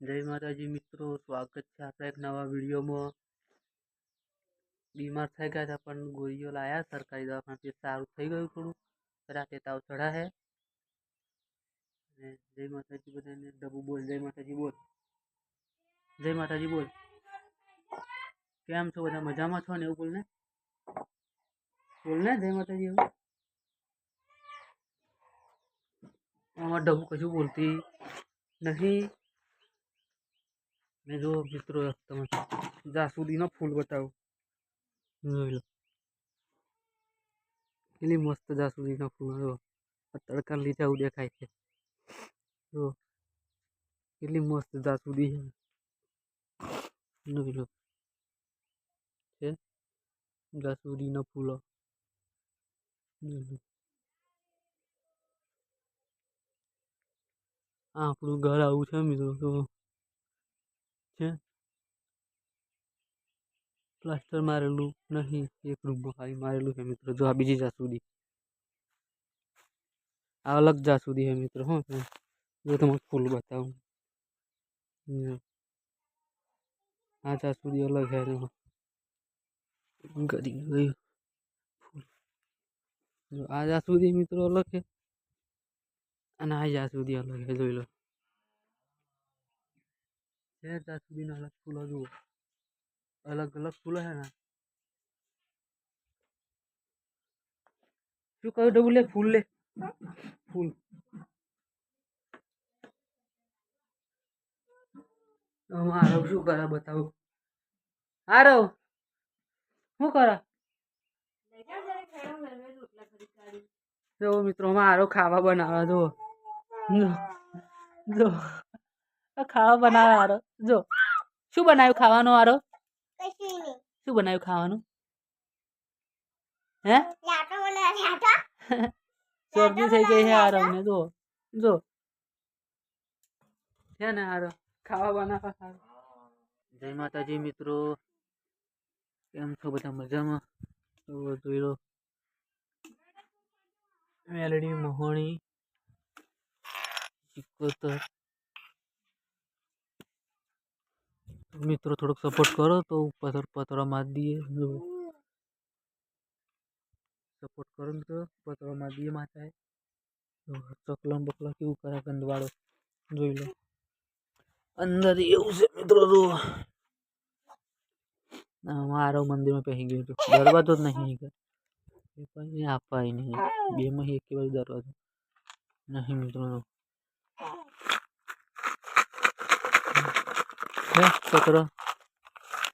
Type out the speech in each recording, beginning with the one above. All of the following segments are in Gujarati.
જય માતાજી મિત્રો, સ્વાગત છે આપણા એક નવા વિડીયોમાં. બીમાર થઈ ગયા હતા, પણ ગોળીઓ લાયા સરકારી દવાખાનાથી, સારું થઈ ગયું થોડું. રાતે તાવ ચડા હે? અને જય માતાજી બધાને, ડબુ બોલ, જય માતાજી બોલ. જય માતાજી બોલ. કેમ છો બધા? મજામાં છો ને એવું બોલ ને બોલ ને જય માતાજી એવું? આમાં ડબુ કશું બોલતી નહીં. મેં જો મિત્રો, તમે જાસૂદીનો ફૂલ બતાવું. જોઈ લો. કેટલી મસ્ત જાસુદીના ફૂલ જો આ તડકા લીધે આવું દેખાય છે. જો કેટલી મસ્ત જાસુદી છે. જોઈ લો. છે? જાસૂદીના ફૂલો. આ આપણું ઘર આવું છે મિત્રો છે. પ્લાસ્ટર મારેલું નહીં, એક રૂમમાં ખાલી મારેલું છે મિત્રો. જો આ બીજી જાસૂદી આ અલગ જાસૂદી છે મિત્રો, હો જો તમને ફૂલ બતાવું. આ જાસૂદી અલગ છે ગરી ગયું. ફૂલ. આ જાસૂદી મિત્રો અલગ છે. અને આ જાસૂદી અલગ છે, જોઈ લો. છે સુધીના અલગ ફૂલો જુઓ અલગ અલગ ફૂલો છે ને શું કહ્યું ડબુ લે ફૂલ લે ફૂલ મારો શું કરે બતાવું હારો શું કરે જો મિત્રો મારો ખાવા બનાવે જો જો ખાવા બનાવે આરો. જો શું બનાવ્યું ખાવાનું આરો? શું બનાવ્યું ખાવાનું? હે? શરદી થઈ ગઈ હે હારો ને જો જો. છે ને હારો ખાવા બનાવવા હારો જય માતાજી મિત્રો કેમ છો બધા મજામાં? તો જોઈ લો. મેલડી મોહણી સિકોતર મિત્રો થોડોક સપોર્ટ કરો તો પથર પતરા મારી દઈએ જો સપોર્ટ કરો ને તો પતરા મારી દઈએ માથાએ ચકલા બકલા કેવું કરે ગંદવાળો જોઈ લો અંદર એવું છે મિત્રો જો મારો મંદિરમાં પહેરી ગયું હતું દરવાજો જ નહીં ગયો એ પણ અપાય નહીં બે માં એક વાર દરવાજો નહીં મિત્રો હે પતરો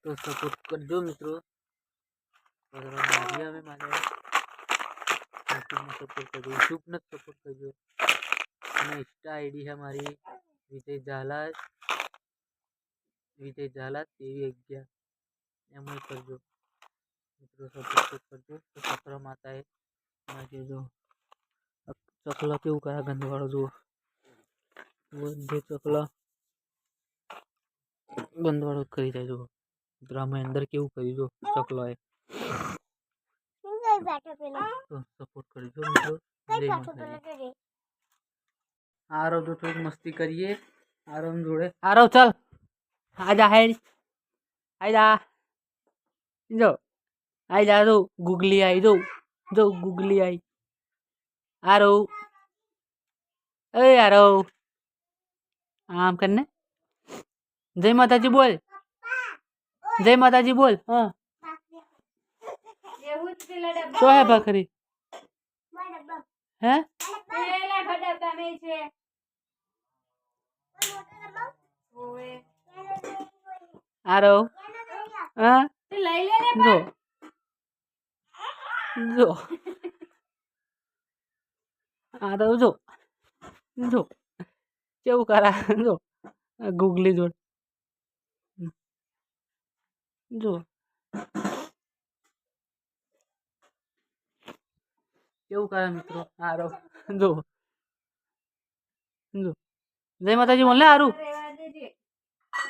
તો સપોર્ટ કરજો મિત્રો. મારી આવે મારે સપોર્ટ કરજો. યુટ્યુબને જ સપોર્ટ કરજો. અને ઇન્સ્ટા આઈડી છે મારી. વિજય ઝાલા વિજય ઝાલા તેવી અગિયાર એમાં કરજો. મિત્રો સપોર્ટ કરજો. તો ચક્ર માતાએ નાખી દો ચકલા કેવું કરે ગંદવાળો જુઓ. બધે ચકલા. ગંદવાળો કરી જાય જુઓ મિત્રો આમાં અંદર કેવું કર્યું જો ચકલાએ તો સપોર્ટ કરજો મિત્રો જય માતાજી આરવ તો થોડીક મસ્તી કરીએ આરવ જોડે આરવ ચાલ આજા હેડ આજા જો આઈ જા જો ગુગલી આઈ જો જો ગુગલી આઈ આરવ એ આરવ આમ કરને જય માતાજી બોલ જય માતાજી બોલ હા શું હે ભાખરી હે આરવ હા જો જો આરવ જો જો કેવું કરા જો આ ગુગલી જોડ જો કેવું કરે મિત્રો આરવ જો જો જય માતાજી બોલ આરું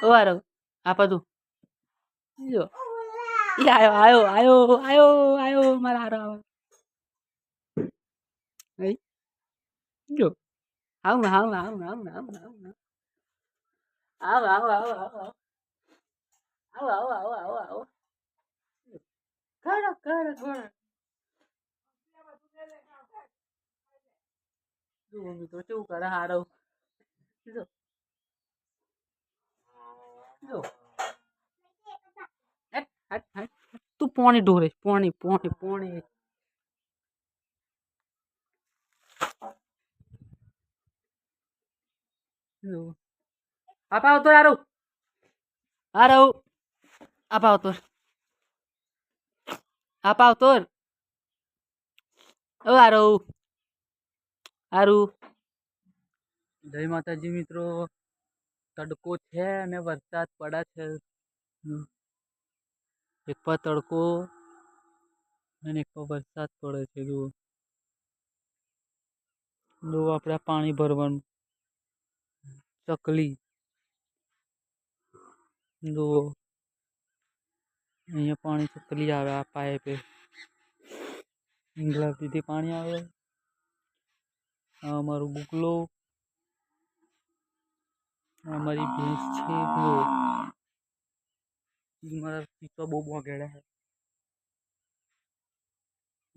ઓ આરવ આપા તું જો આયો આયો આયો આયો આયો મારા હારો આવે જો આવ આવ આવ આવ આવ આવ આવો આવો આવો આવો આવો આવો આવો આવો આવો કરો કરો જુઓ મિત્રો કેવું કરે હારો જો તું પોણી ઢોરે પોણી પોણી પોણી આપા આવતો હારું હારો આપા આવતો ઓ હારો હારું જય માતાજી મિત્રો. તડકો છે અને વરસાદ પડે છે. એક પર તડકો અને એક પર વરસાદ પડે છે, જુઓ. લો આપણે પાણી ભરવાનું. ચકલી. જુઓ. અહીંયા પાણી ચકલી આવે, આ પાઇપે. ઇંગલાથી પાણી આવે. આ અમારું બુકલો. આ અમારી ભેંસ છે જુઓ ઈ મારા પીપા બહુ બગડ્યા છે.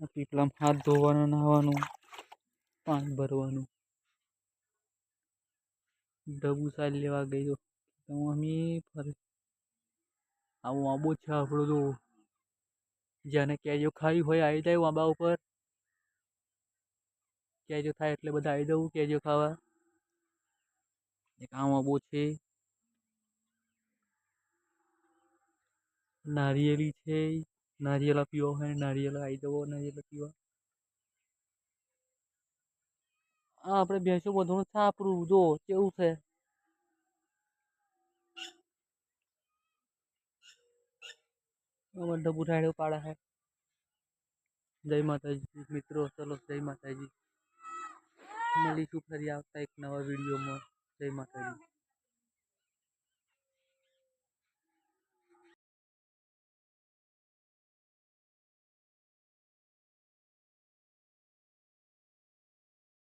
આ પીપળામાં હાથ ધોવાનું, નાહવાનું પાણી ભરવાનું. ડબુ સાલ લેવા ગયો. તો મમ્મી ફરે આવું આંબો છે આપણો તો. જેને કેજો ખાવી હોય આવી જાય આંબા ઉપર. કેજો થાય એટલે બધા આવી જવું કેજો ખાવા. એક આમ આંબો છે. નારિયેળી છે. નારિયેલા પીવા હોય નારિયેલા આવી જવો નારિયેલા પીવા. આ આપણે ભેંસો બધું સાપરું જો કેવું છે? અમારે ડબ્બુ ઠાડ્યો પાડે છે જય માતાજી, મિત્રો, ચલો જય માતાજી. મળીશું ફરી આવતા એક નવા વિડીયોમાં. જય માતાજી.